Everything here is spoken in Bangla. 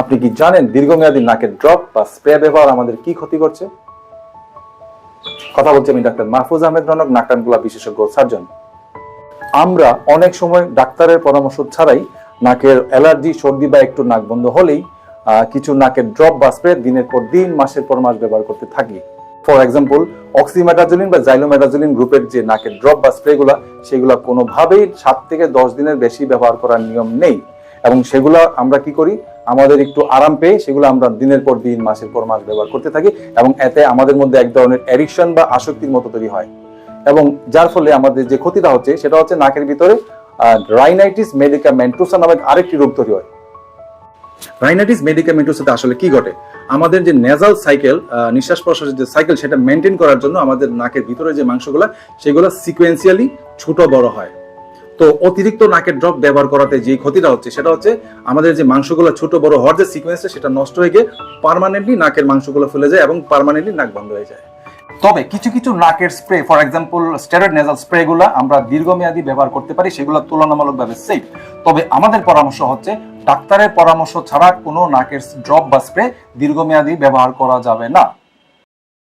আপনি কি জানেন দীর্ঘমেয়াদী নাকের ড্রপ বা স্প্রে ব্যবহার আমাদের কি ক্ষতি করছে? কথা বলছি আমি ডাক্তার মাহফুজ আহমেদ রনক নাকানগুলা বিশেষজ্ঞ সার্জন। আমরা অনেক সময় ডাক্তারের পরামর্শ ছাড়াই নাকের অ্যালার্জি, সর্দি বা একটু নাক বন্ধ হলেই কিছু নাকের ড্রপ বা স্প্রে দিনের পর দিন, মাসের পর মাস ব্যবহার করতে থাকি। ফর এক্সাম্পল, অক্সিমেটাজোলিন বা জাইলোমেটাজোলিন গ্রুপের যে নাকের ড্রপ বা স্প্রেগুলা, সেগুলো কোনোভাবেই সাত থেকে দশ দিনের বেশি ব্যবহার করার নিয়ম নেই। এবং সেগুলো আমরা কি করি? আমাদের একটু আরাম পেয়ে সেগুলো আমরা দিনের পর দিন, মাসের পর মাস ব্যবহার করতে থাকি এবং এতে আমাদের মধ্যে এক ধরনের অ্যাডিকশন বা আসক্তির মতো তৈরি হয়। এবং যার ফলে আমাদের যে ক্ষতিটা হচ্ছে সেটা হচ্ছে নাকের ভিতরে রাইনাইটিস মেডিকামেন্টোসা নামক আরেকটি রোগ তৈরি হয়। রাইনাইটিস মেডিকামেন্টোসাতে আসলে কি ঘটে? আমাদের যে নেজাল সাইকেল নিঃশ্বাস প্রশ্বাসের যে সাইকেল সেটা মেনটেন করার জন্য আমাদের নাকের ভিতরে যে মাংসগুলো, সেগুলো সিকোয়েন্সিয়ালি ছোট বড় হয়। তো অতিরিক্ত নাকের ড্রপ ব্যবহার করাতে যে ক্ষতিটা হচ্ছে, সেটা হচ্ছে আমাদের যে মাংসগুলো ছোট বড় হওয়ার যে সিকোয়েন্সটা সেটা নষ্ট হয়ে গিয়ে পার্মানেন্টলি নাকের মাংসগুলো ফুলে যায় এবং পার্মানেন্টলি নাক বন্ধ হয়ে যায়। তবে কিছু কিছু নাকের spray for example steroid nasal spray গুলো আমরা দীর্ঘমেয়াদী ব্যবহার করতে পারি, সেগুলো তুলনামূলকভাবে সেফ তবে আমাদের পরামর্শ হচ্ছে, ডাক্তারের পরামর্শ ছাড়া কোনো নাকের ড্রপ বা স্প্রে দীর্ঘমেয়াদী ব্যবহার করা যাবে না।